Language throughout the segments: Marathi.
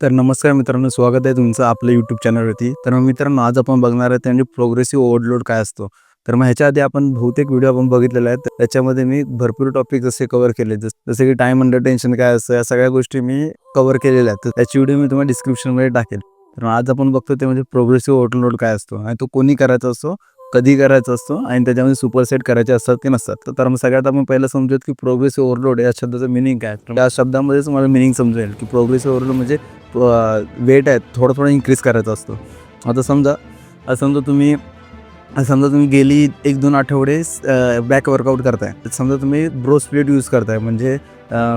तर नमस्कार मित्रांनो स्वागत आहे तुमचं आपल्या यूट्यूब चॅनलवरती तर मग मित्रांनो आज आपण बघणार आहे म्हणजे प्रोग्रेसिव्ह ओव्हरलोड काय असतो. तर मग ह्याच्या आधी आपण बहुतेक व्हिडिओ आपण बघितलेला आहे. त्याच्यामध्ये मी भरपूर टॉपिक जसे कव्हर केले जसे की टाइम अंडर टेन्शन काय असतं या सगळ्या गोष्टी मी कव्हर केलेल्या आहेत. तर त्याची व्हिडिओ मी तुम्हाला डिस्क्रिप्शनमध्ये टाकेल. तर मग आज आपण बघतो ते म्हणजे प्रोग्रेसिव्ह ओव्हरलोड काय असतो आणि तो कोणी करायचा असतो? कधी करायचा असतो आणि त्याच्यामध्ये सुपरसेट करायचे असतात की नसतात. तर- तर मग सगळ्यात आपण पहिलं समजूत की प्रोग्रेसिव्ह ओव्हरलोड या शब्दाचं मिनिंग काय या त्या शब्दामध्येच तुम्हाला मिनिंग समजेल की प्रोग्रेसिव्ह ओव्हरलोड म्हणजे वेट आहे थोडं थोडं इन्क्रीज करायचा असतो. आता समजा समजा तुम्ही समजा तुम्ही गेली एक दोन आठवडे बॅक वर्कआउट करताय. तर समजा तुम्ही ब्रो स्प्लिट यूज करताय. म्हणजे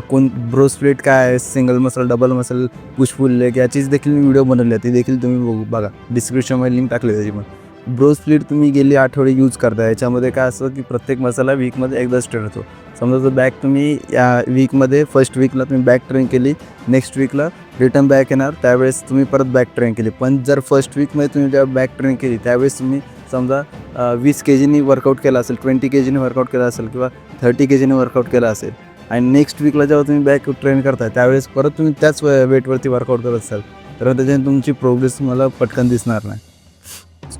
कोण ब्रो स्प्लिट काय आहे? Single muscle double muscle push pull leg याचीच देखील मी व्हिडिओ बनवली आहे. ती देखील तुम्ही बघू बघा. डिस्क्रिप्शनमध्ये लिंक टाकली त्याची पण. ब्रो स्प्लिट तुम्ही गेली आठवडे यूज करताय याच्यामध्ये काय असतं की प्रत्येक मसाला वीकमध्ये एकदा ठरतो समजा जर बॅक तुम्ही या वीकमध्ये फर्स्ट वीकला तुम्ही बॅक ट्रेन केली नेक्स्ट वीकला रिटर्न बॅक येणार त्यावेळेस तुम्ही परत बॅक ट्रेन केली. पण जर फर्स्ट वीकमध्ये तुम्ही जेव्हा बॅक ट्रेन केली त्यावेळेस तुम्ही समजा वीस के जीनी वर्कआउट केला असेल ट्वेंटी के जीने वर्कआउट केला असेल किंवा थर्टी के जीने वर्कआउट केला असेल आणि नेक्स्ट वीकला जेव्हा तुम्ही बॅक ट्रेन करताय त्यावेळेस परत तुम्ही त्याच वेटवरती वर्कआउट करत असाल तर त्याच्याने तुमची प्रोग्रेस तुम्हाला पटकन दिसणार नाही.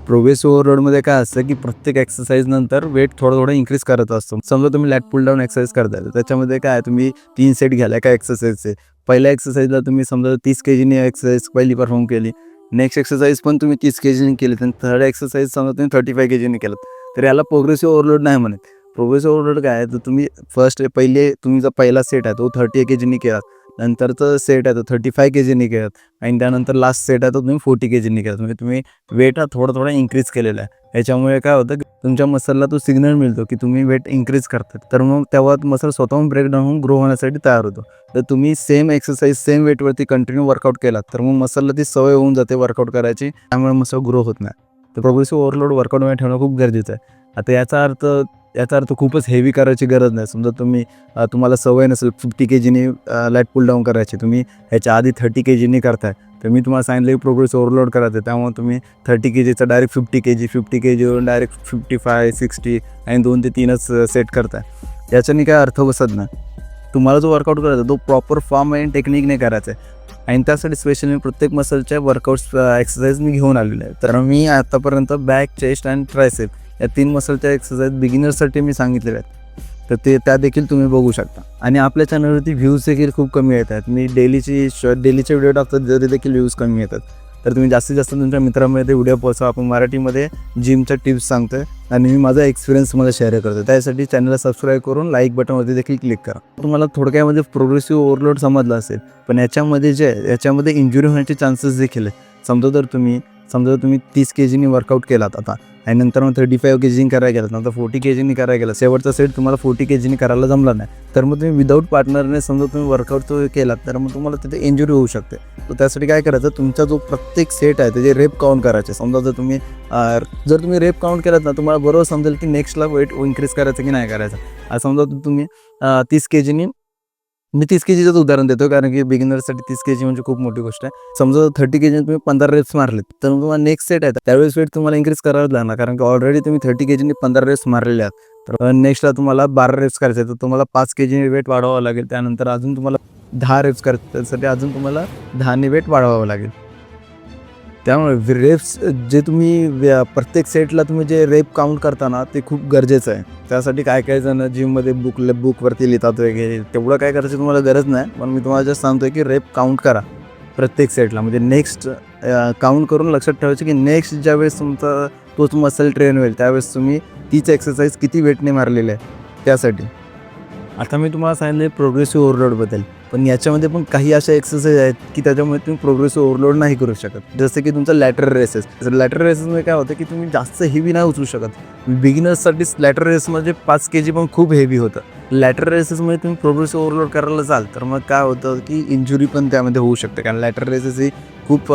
प्रोग्रेस ओव्हरलोडमध्ये काय असतं की प्रत्येक एक्सरसाइज नंतर वेट थोडं थोडं इन्क्रीज करत असतो. समजा तुम्ही लॅट पुल डाऊन एक्सरसाइज करताय त्याच्यामध्ये काय आहे, तुम्ही तीन सेट घ्याला एका एक्सरसाइजचे पहिल्या एक्सरसाइजला तुम्ही समजा तीस के जीने एक्सरसाइज पहिली परफॉर्म केली नेक्स्ट एक्सरसाइज पण तुम्ही तीस के जीने केली आणि थर्ड एक्सरसाइज समजा तुम्ही थर्टी फाय के जीने केलं. तर याला प्रोग्रेसिव्ह ओव्हरलोड नाही म्हणत. प्रोग्रेसिव्ह ओव्हरलोड काय आहे तर तुम्ही फर्स्ट पहिले तुम्ही जो पहिला सेट आहे तो थर्टी के जीने केला. नंतरचं सेट आहे तो थर्टी फाय के जीने केलात आणि त्यानंतर लास्ट सेट आहे तो तुम्ही फोर्टी के जीने केलात म्हणजे तुम्ही वेट हा थोडा थोडा इन्क्रीज केलेला आहे. याच्यामुळे काय होतं की तुमच्या मसलला तो सिग्नल मिळतो की तुम्ही वेट इन्क्रीज करतात तर मग तेव्हा मसल स्वतःहून ब्रेकडाऊन होऊन ग्रो होण्यासाठी तयार होतो. तर तुम्ही सेम एक्सरसाइज सेम वेटवरती कंटिन्यू वर्कआउट केलात तर मग मसलला ती सवय होऊन जाते वर्कआउट करायची. त्यामुळे मसल ग्रो होत नाही. तर प्रोग्रेसिव्ह ओव्हरलोड वर्कआउटमध्ये ठेवणं खूप गरजेचं आहे. आता याचा अर्थ याचा अर्थ खूपच हेवी करायची गरज नाही. समजा तुम्ही तुम्हाला सवय नसेल फिफ्टी के जीने लाइट पुल डाऊन करायची तुम्ही ह्याच्या आधी थर्टी के जीने करताय. तर मी तुम्हाला सांगितलं की प्रोग्रेस ओव्हरलोड करायचं आहे. त्यामुळे तुम्ही थर्टी के जीचा direct fifty K G fifty K जीवरून direct fifty five sixty आणि दोन ते तीनच सेट करताय. याच्याने काय अर्थ बसत नाही. तुम्हाला जो वर्कआउट करायचा तो प्रॉपर फॉर्म आणि टेक्निकने करायचा आहे. आणि त्यासाठी स्पेशली प्रत्येक मसलच्या वर्कआउट्स एक्सरसाइज मी घेऊन आलेले आहे. तर मी आतापर्यंत बॅक चेस्ट आणि ट्रायसेप या तीन मसलच्या एक्सरसाइज बिगिनर्ससाठी मी सांगितलेल्या आहेत. तर ते त्या देखील तुम्ही बघू शकता. आणि आपल्या चॅनलवरती व्ह्यूज देखील खूप कमी येत आहेत. मी डेलीची श डेलीचे व्हिडिओ टाकतो तरी देखील व्ह्यूज कमी येतात तर तुम्ही जास्तीत जास्त तुमच्या मित्रांमध्ये ते व्हिडिओ पोहोचवा. आपण मराठीमध्ये जिमच्या टिप्स सांगतोय. आणि मी माझा एक्सपिरियन्स तुम्हाला शेअर करतो त्यासाठी चॅनलला सबस्क्राईब करून लाईक बटनवरती देखील क्लिक करा. तुम्हाला थोडक्यामध्ये प्रोग्रेसिव्ह ओव्हरलोड समजला असेल पण याच्यामध्ये जे याच्यामध्ये इंजुरी होण्याचे चान्सेस देखील आहे समजा जर तुम्ही समजा तुम्ही तीस के जीनी वर्कआउट केलात आता आणि नंतर मग थर्टी फाईव्ह के जीनी करायला गेलात नंतर फोर्टी के जीनी करायला गेला शेवटचा सेट तुम्हाला फोर्टी के जीनी करायला जमला नाही तर मग तुम्ही विदाऊट पार्टनरने समजा तुम्ही वर्कआउट तो केलात तर मग तुम्हाला तिथे इंजुरी होऊ शकते. तर त्यासाठी काय करायचं तुमचा जो प्रत्येक सेट आहे त्याचे रेप काउंट करायचे. समजा जर तुम्ही जर तुम्ही रेप काउंट केलात ना तुम्हाला बरोबर समजेल की नेक्स्टला वेट इन्क्रीज करायचं की नाही करायचं. समजा तुम्ही तीस के जीनी मी तीस के जीचं उदाहरण देतो कारण की बिगिनरसाठी तीस के जी म्हणजे खूप मोठी गोष्ट आहे. समजा थर्टी के जी तुम्ही पंधरा रेप्स मारलेत तर तुम्हाला नेक्स्ट सेट आहे. त्यावेळेस वेट तुम्हाला इन्क्रीज करावंच लागणार कारण की ऑलरेडी तुम्ही थर्टी के जीने पंधरा रेप्स मारलेले आहात. तर नेक्स्टला तुम्हाला बारा रेप्स करायचे तर तुम्हाला पाच के जी वेट वाढवावं लागेल. त्यानंतर अजून तुम्हाला दहा रेप्स करायचे त्यासाठी अजून तुम्हाला दहाने वेट वाढवावं लागेल. त्यामुळे रेप्स जे तुम्ही प्रत्येक सेटला तुम्ही जे रेप काउंट करता ना ते खूप गरजेचं आहे. त्यासाठी काय काय जण जिममध्ये बुक बुकवरती लिहितात वगैरे तेवढं काय करायचं तुम्हाला गरज नाही. पण मी तुम्हाला जस्ट सांगतोय की रेप काउंट करा प्रत्येक सेटला म्हणजे नेक्स्ट काउंट करून लक्षात ठेवायचं की नेक्स्ट ज्यावेळेस तुमचा तोच मसल ट्रेन होईल त्यावेळेस तुम्ही तीच एक्सरसाइज किती वेटने मारलेली आहे त्यासाठी. आता मी तुम्हाला सांगितलं प्रोग्रेसिव्ह ओव्हरलोडबद्दल पण याच्यामध्ये पण काही अशा एक्सरसाइज आहेत की त्याच्यामुळे तुम्ही प्रोग्रेस ओव्हरलोड नाही करू शकत. जसं की तुमचं लॅटर रेसेस लॅटर रेसेसमध्ये काय होतं की तुम्ही जास्त हेवी नाही उचलू शकत. बिगिनर्ससाठी लॅटर रेसमध्ये पाच के जी पण खूप हेवी होतं. लॅटर रेसेसमध्ये तुम्ही प्रोग्रेस ओव्हरलोड करायला जाल तर मग काय होतं की इंजुरी पण त्यामध्ये होऊ शकते. कारण लॅटर रेसेस ही खूप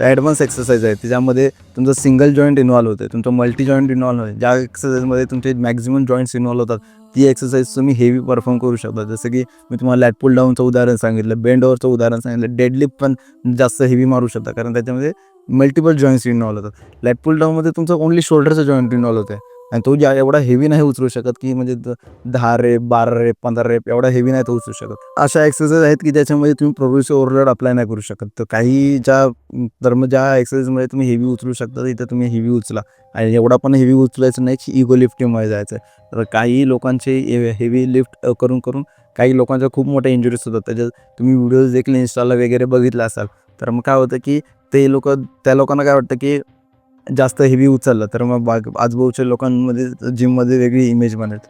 ॲडव्हान्स एक्सरसाइज आहे. त्याच्यामध्ये तुमचं सिंगल जॉईंट इन्व्हॉल्व होते तुमचं मल्टी जॉईंट इन्व्हॉल्व होते ज्या एक्सरसाइजमध्ये तुमचे मॅक्झिमम जॉईंट्स इन्व्हॉल्व होतात ती एक्सरसाइज तुम्ही हेवी परफॉर्म करू शकता. जसं की मी तुम्हाला लॅटपुल डाऊनचं उदाहरण सांगितलं बेंड ओव्हरचं उदाहरण सांगितलं डेडलिफ्ट पण जास्त हेवी मारू शकता. कारण त्याच्यामध्ये मल्टिपल जॉईंट्स इन्व्हॉल्व होतात. लॅटपुल डाऊनमध्ये तुमचं ओनली शोल्डरचं जॉईंट इन्व्हॉल्व होते आणि तो ज्या एवढा हेवी नाही उचलू शकत की म्हणजे द- दहा रेप बारा रेप पंधरा रेप एवढा हेवी नाही तो उचलू शकत. अशा एक्सरसाइज आहेत की ज्याच्यामध्ये तुम्ही प्रोग्रेसिव्ह ओव्हरलोड अप्लाय नाही करू शकत. तर काही ज्या धर्म ज्या एक्सरसाइजमध्ये तुम्ही हेवी उचलू शकता तिथं तुम्ही हेवी उचला. आणि एवढा पण हेवी उचलायचं नाही की इगो लिफ्टिंगमध्ये जायचं आहे तर काही लोकांचे हेवी लिफ्ट करून करून काही लोकांच्या खूप मोठ्या इंजुरीज होतात. त्याच्यात तुम्ही व्हिडिओज देखील इन्स्टाला वगैरे बघितला असाल. तर मग काय होतं की ते लोक त्या लोकांना काय वाटतं की जास्त हेवी उचललं तर मग बाग आजूबाजूच्या लोकांमध्ये जिममध्ये वेगळी इमेज बनत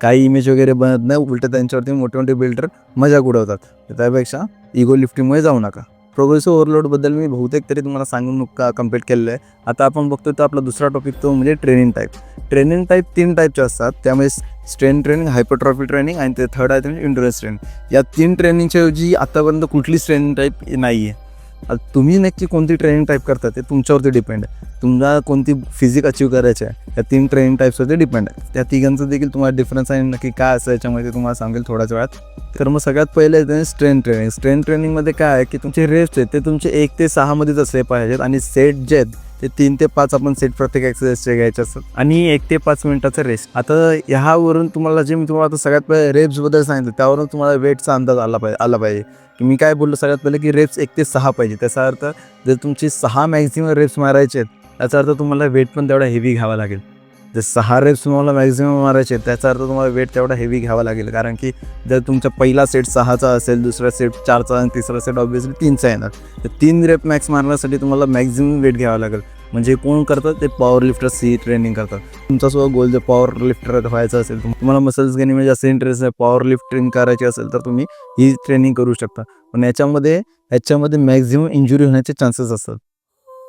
काही इमेज वगैरे बनत नाही उलट त्यांच्यावरती मोठे मोठे बिल्डर मजाक उडवतात. त्यापेक्षा इगो लिफ्टिंगमुळे जाऊ नका. प्रोग्रेसिव्ह ओव्हरलोडबद्दल मी बहुतेक तरी तुम्हाला सांगून का कंप्लीट केलेलं आहे. आता आपण बघतो तर आपला दुसरा टॉपिक तो म्हणजे ट्रेनिंग टाईप ट्रेनिंग टाईप तीन टाईपचे असतात. त्यामुळे स्ट्रेन ट्रेनिंग हायपरट्रॉफी ट्रेनिंग आणि ते थर्ड आहे म्हणजे इंडोरन्स ट्रेनिंग या तीन ट्रेनिंगच्या ऐवजी आतापर्यंत कुठलीच ट्रेनिंग टाईप नाही आहे आता तुम्ही नक्की कोणती ट्रेनिंग टाईप करता ते तुमच्यावरती डिपेंड आहे. तुम्हाला कोणती फिजिक अचीव करायची आहे त्या तीन ट्रेनिंग टाईप्सवरती डिपेंड आहे. त्या तिघांचं देखील तुम्हाला डिफरन्स आहे नक्की काय असं याच्यामध्ये तुम्हाला सांगेल थोड्याच वेळात. तर मग सगळ्यात पहिले येते स्ट्रेन ट्रेनिंग स्ट्रेन ट्रेनिंगमध्ये काय आहे की तुमचे रेस्ट आहेत ते तुमचे एक ते सहामध्येच असले पाहिजेत आणि सेट जे आहेत ते तीन ते पाच आपण सेट प्रत्येक एक्सरसाइजचे घ्यायचे असतात. आणि एक ते पाच मिनिटाचा रेस्ट आता ह्यावरून तुम्हाला जे मी तुम्हाला आता सगळ्यात पहिले रेप्सबद्दल सांगितलं त्यावरून तुम्हाला वेटचा अंदाज आला पाहिजे आला पाहिजे. की मी काय बोललो सगळ्यात पहिले की रेप्स एक ते सहा पाहिजे. त्याचा अर्थ जर तुमची सहा मॅक्झिमम रेप्स मारायचे आहेत त्याचा अर्थ तुम्हाला वेट पण तेवढा हेवी घ्यावा लागेल. जर सहा रेप्स तुम्हाला मॅक्झिमम मारायचे त्याचा अर्थ तुम्हाला वेट तेवढा हेवी घ्यावा लागेल. कारण की जर तुमचा पहिला सेट सहाचा असेल दुसरा सेट चारचा आणि तिसरा सेट ऑब्वियसली तीनचा येणार. तर तीन रेप मॅक्स मारण्यासाठी तुम्हाला मॅक्झिमम वेट घ्यावा लागेल. म्हणजे कोण करतात? ते पॉवर लिफ्टर सी ट्रेनिंग करतात. तुमचा सुद्धा गोल जर पॉवर लिफ्टर व्हायचं असेल तुम्हाला मसल्स गेनिंगमध्ये म्हणजे जास्त इंटरेस्ट आहे. पॉवर लिफ्टिंग करायची असेल तर तुम्ही ही ट्रेनिंग करू शकता. पण याच्यामध्ये याच्यामध्ये मॅक्झिमम इंजुरी होण्याचे चान्सेस असतात.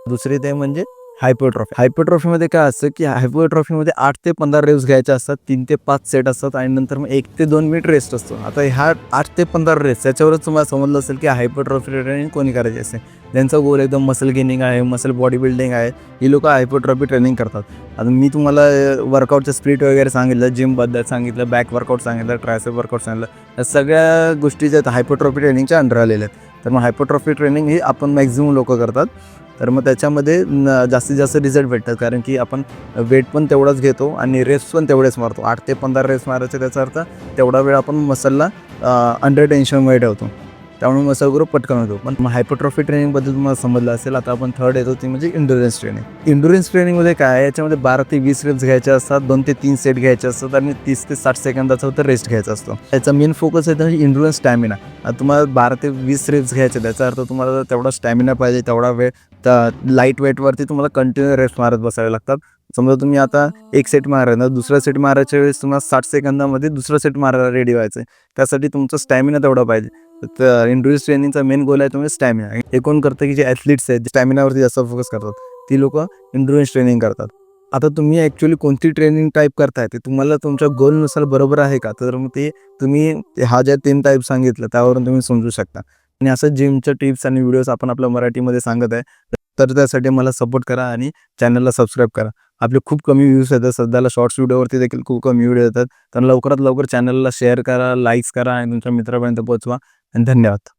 दुसरी ते म्हणजे हायपोट्रॉफी. हायपरट्रॉफीमध्ये काय असतं की हायपोट्रॉफीमध्ये आठ ते पंधरा रेव्स घ्यायचे असतात तीन ते पाच सेट असतात आणि नंतर मग एक ते दोन मिनिट रेस्ट असतो. आता ह्या आठ ते पंधरा रेस्ट त्याच्यावरच तुम्हाला समजलं असेल की हायपरट्रॉफी ट्रेनिंग कोणी करायची असते. त्यांचा गोल एकदम मसल गेनिंग आहे मसल बॉडी बिल्डिंग आहे ही लोक हायपरट्रॉफी ट्रेनिंग करतात. आता मी तुम्हाला वर्कआउटचं स्प्लिट वगैरे सांगितलं जिमबद्दल सांगितलं बॅक वर्कआउट सांगितलं ट्रायसेप वर्कआउट सांगितलं या सगळ्या गोष्टी ज्या आहेत हायपरट्रॉफी ट्रेनिंगच्या अंडर आलेल्या आहेत. तर मग हायपरट्रॉफी ट्रेनिंग ही आपण मॅक्झिमम लोक करतात. तर मग त्याच्यामध्ये जास्तीत जास्त रिझल्ट भेटतात. कारण की आपण वेट पण तेवढाच घेतो आणि रेस पण तेवढेच मारतो. आठ ते पंधरा रेस मारायचे त्याचा अर्थ तेवढा वेळ आपण मसलला अंडर टेन्शनमध्ये ठेवतो. त्यामुळे मसल ग्रुप पटकन होतो. पण मग ट्रेनिंगबद्दल तुम्हाला समजलं असेल आता आपण थर्ड येतो ती म्हणजे इंडोरन्स ट्रेनिंग इंडोरन्स ट्रेनिंगमध्ये काय याच्यामध्ये बारा ते वीस रेप्स घ्यायचे असतात दोन ते तीन सेट घ्यायचे असतात आणि तीस ते साठ सेकंदाचा होतं रेस्ट घ्यायचा असतो. याचा मेन फोकस आहे तर इंडोरन्स स्टॅमिना तुम्हाला बारा ते वीस रेप्स घ्यायचे त्याचा अर्थ तुम्हाला तेवढा स्टॅमिना पाहिजे तेवढा वेळ तर लाइट वेटवरती तुम्हाला कंटिन्यू रेस्ट मारत बसावे लागतात. समजा तुम्ही आता एक सेट मारा ना दुसरा सेट मारायच्या वेळेस तुम्हाला साठ सेकंदामध्ये दुसरा सेट मारायला रेडी व्हायचं आहे त्यासाठी तुमचा स्टॅमिना तेवढा पाहिजे. तर इंडोरन्स ट्रेनिंगचा मेन गोल आहे तुम्ही स्टॅमिना हे कोण करतं की जे ॲथलीट्स आहेत स्टॅमिनावरती जास्त फोकस करतात ती लोक इंडोरन्स ट्रेनिंग करतात. आता तुम्ही ॲक्च्युली कोणती ट्रेनिंग टाईप करताय ते तुम्हाला तुमच्या गोलनुसार बरोबर आहे का? तर मग ते तुम्ही हा ज्या तीन टाईप सांगितलं त्यावरून तुम्ही समजू शकता. आणि असं जिमच्या टिप्स आणि व्हिडिओज आपण आपल्या मराठीमध्ये सांगत आहे. तर त्यासाठी मला सपोर्ट करा आणि चॅनलला सबस्क्राईब करा. आपले खूप कमी व्ह्यूज येतात. सध्याला शॉर्ट्स व्हिडिओवरती देखील खूप कमी व्हिडिओ येतात. तर लवकरात लवकर चॅनलला शेअर करा लाईक्स करा आणि तुमच्या मित्रापर्यंत पोहोचवा. आणि धन्यवाद.